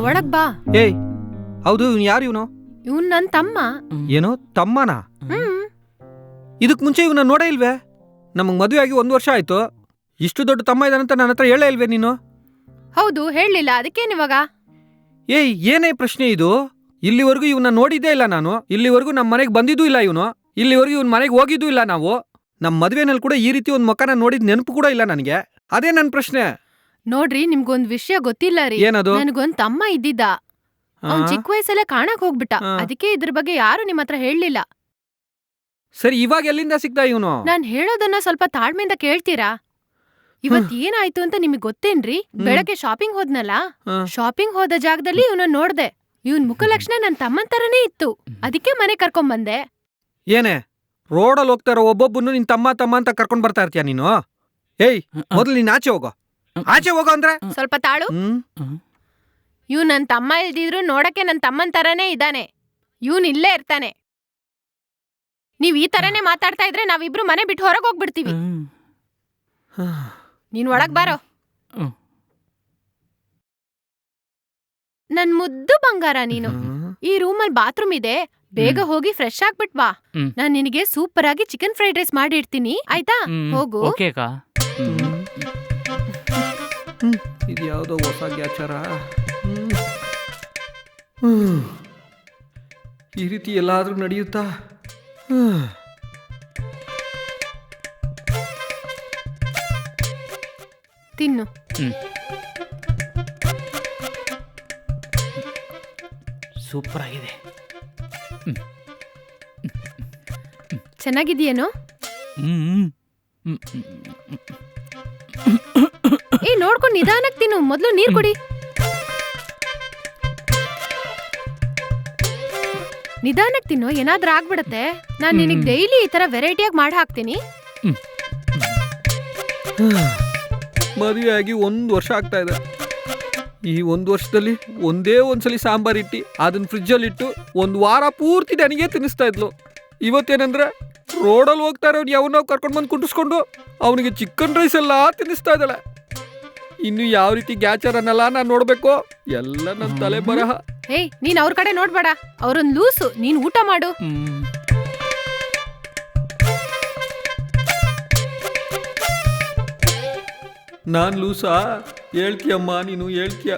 ಒಳಗ್ ಬಾ. ಏಯ್ ಹೌದು ಇವ್ನು ಯಾರು ಇವನು? ಇವ್ನ್ ನನ್ ತಮ್ಮ. ಏನೋ ತಮ್ಮನ? ಹ್ಮ್. ಇದಕ್ ಮುಂಚೆ ಇವನ ನೋಡೇ ಇಲ್ವೇ? ನಮಗ್ ಮದುವೆ ಆಗಿ ಒಂದ್ ವರ್ಷ ಆಯ್ತು. ಇಷ್ಟು ದೊಡ್ಡ ತಮ್ಮ ಇದಾನಂತ ನನ್ನ ಹತ್ರ ಹೇಳೇ ಇಲ್ವೇ ನೀನು? ಹೌದು ಹೇಳಲಿಲ್ಲ ಅದಕ್ಕೇನಿವಾಗ ಏಯ್ ಏನೇ ಪ್ರಶ್ನೆ ಇದು? ಇಲ್ಲಿವರೆಗೂ ಇವನ್ನ ನೋಡಿದ್ದೇ ಇಲ್ಲ ನಾನು. ಇಲ್ಲಿವರೆಗೂ ನಮ್ಮ ಮನೆಗೆ ಬಂದಿದ್ದೂ ಇಲ್ಲ ಇವನು. ಇಲ್ಲಿವರೆಗೂ ಇವನ್ ಮನೆಗೆ ಹೋಗಿದ್ದೂ ಇಲ್ಲ ನಾವು. ನಮ್ಮ ಮದುವೆನಲ್ಲಿ ಕೂಡ ಈ ರೀತಿ ಒಂದು ಮಕ್ಕನ ನೋಡಿದ ನೆನಪು ಕೂಡ ಇಲ್ಲ ನನಗೆ. ಅದೇ ನನ್ನ ಪ್ರಶ್ನೆ. ನೋಡ್ರಿ ನಿಮ್ಗೊಂದ್ ವಿಷಯ ಗೊತ್ತಿಲ್ಲ ರೀ. ಏನದು? ನನಗೊಂದ್ ತಮ್ಮ ಇದ್ದಿದ್ದ. ಅವ್ನ್ ಆ? ಚಿಕ್ಕ ವಯಸ್ಸಲ್ಲೇ ಕಾಣಕ್ ಹೋಗ್ಬಿಟ್ಟ. ಆ. ಅದಕ್ಕೆ ಇದ್ರ ಬಗ್ಗೆ ಯಾರು ನಿಮ್ ಹತ್ರ ಹೇಳಲಿಲ್ಲ. ಸರಿ ಇವಾಗ ಎಲ್ಲಿಂದ ಸಿಗ್ತಾ ಇವನು? ನಾನ್ ಹೇಳೋದನ್ನ ಸ್ವಲ್ಪ ತಾಳ್ಮೆಯಿಂದ ಕೇಳ್ತೀರಾ? ಇವತ್ ಏನಾಯ್ತು ಅಂತ ನಿಮಗ್ ಗೊತ್ತೇನ್ರಿ? ಬೆಳಗ್ಗೆ ಶಾಪಿಂಗ್ ಹೋದ್ನಲ್ಲ? ಹಾ. ಶಾಪಿಂಗ್ ಹೋದ ಜಾಗದಲ್ಲಿ ಇವನ ನೋಡ್ದೆ. ಇವನ್ ಮುಖಲಕ್ಷಣ ನನ್ ತಮ್ಮನ್ ತರನೇ ಇತ್ತು. ಅದಕ್ಕೆ ಮನೆ ಕರ್ಕೊಂಬಂದೆ ಏನೇ? ರೋಡಲ್ಲಿ ಹೋಗ್ತಾ ಇರೋ ಒಬ್ಬೊಬ್ಬನು ನಿನ್ ತಮ್ಮ ತಮ್ಮ ಅಂತ ಕರ್ಕೊಂಡ್ ಬರ್ತಾ ಇರ್ತೀಯ ನೀನು? ಏಯ್ ಮೊದಲು ನೀನ್ ಆಚೆ ಹೋಗೋ. ಆಚೆ ಹೋಗೋ ಅಂದ್ರೆ? ಸ್ವಲ್ಪ ತಾಳು. ಹ್ಮ್. ಇವ್ ನನ್ ತಮ್ಮ ಇಲ್ದಿದ್ರು ನೋಡಕ್ಕೆ ನನ್ ತಮ್ಮನ್ ತರನೇ ಇದ್ದಾನೆ. ಇವ್ನ್ ಇಲ್ಲೇ ಇರ್ತಾನೆ. ನೀವ್ ಈ ತರನೇ ಮಾತಾಡ್ತಾ ಇದ್ರೆ ನಾವಿಬ್ರು ಮನೆ ಬಿಟ್ಟು ಹೊರಗೆ ಹೋಗ್ಬಿಡ್ತೀವಿ. ನೀನ್ ಒಳಗ್ ಬಾರೋ. ಹ್ಮ್. ನನ್ ಮುದ್ದು ಬಂಗಾರ ನೀನು. ಈ ರೂಮಲ್ಲಿ ಬಾತ್ರೂಮ್ ಇದೆ. ಬೇಗ ಹೋಗಿ ಫ್ರೆಶ್ ಆಗ್ಬಿಟ್ ಬಾ. ಹ್ಮ್. ನಾನ್ ನಿನಗೆ ಸೂಪರ್ ಆಗಿ ಚಿಕನ್ ಫ್ರೈಡ್ ರೈಸ್ ಮಾಡಿರ್ತೀನಿ. ಆಯ್ತಾ? ಹೋಗು. ಓಕೆ ಅಕ್ಕ. ಇದು ಯಾವುದೋ ಹೊಸ ಗ್ಯಾಚಾರ ಈ ರೀತಿ ಎಲ್ಲಾದ್ರೂ ನಡೆಯುತ್ತಾ. ತಿನ್ನು. ಸೂಪರ್ ಆಗಿದೆ ಚೆನ್ನಾಗಿದೆಯೇನೋ ಹ್ಮ್ ಹ್ಮ್. ಏ ನೋಡ್ಕೊಂಡು ನಿಧಾನಕ್ಕೆ ತಿನ್ನು. ಮೊದಲು ನೀರು ಕುಡಿ. ನಿಧಾನಕ್ಕೆ ತಿನ್ನು ಏನಾದ್ರೂ ಆಗ್ಬಿಡತ್ತೆ. ನಾನು ನಿನಗ್. ಡೈಲಿ ಈ ತರ ವೆರೈಟಿಯಾಗಿ ಮಾಡಿ ಹಾಕ್ತೀನಿ. ಮದುವೆ ಆಗಿ ಒಂದು ವರ್ಷ ಆಗ್ತಾ ಇದೆ. ಈ ಒಂದು ವರ್ಷದಲ್ಲಿ ಒಂದೇ ಒಂದ್ಸಲಿ ಸಾಂಬಾರ್ ಇಟ್ಟು ಅದನ್ನ ಫ್ರಿಜ್ಜಲ್ಲಿ ಇಟ್ಟು ಒಂದು ವಾರ ಪೂರ್ತಿ ನನಗೆ ತಿನ್ನಿಸ್ತಾ ಇದ್ಲು. ಇವತ್ತೇನಂದ್ರೆ ರೋಡಲ್ಲಿ ಹೋಗ್ತಾ ಇರೋನು ಯಾವನೋ ಕರ್ಕೊಂಡು ಬಂದು ಕುಟ್ಟಿಸ್ಕೊಂಡು ಅವನಿಗೆ ಚಿಕನ್ ರೈಸ್ ಎಲ್ಲ ತಿನ್ನಿಸ್ತಾ ಇದ್ದಾಳೆ. ಇನ್ನು ಯಾವ ರೀತಿ ಗ್ಯಾಚರ್ ಅನ್ನಲ್ಲ ನಾನು ನೋಡ್ಬೇಕು? ಎಲ್ಲ ನನ್ನ ತಲೆ ಬರಹ. ಏಯ್ ನೀನ್ ಅವ್ರ ಕಡೆ ನೋಡ್ಬೇಡ. ಅವ್ರೊಂದ್ ಲೂಸು ನೀನ್ ಊಟ ಮಾಡು. ಹ್ಮ್. ನಾನು ಲೂಸಾ? ಹೇಳ್ತಿಯಮ್ಮ ನೀನು ಹೇಳ್ತೀಯ.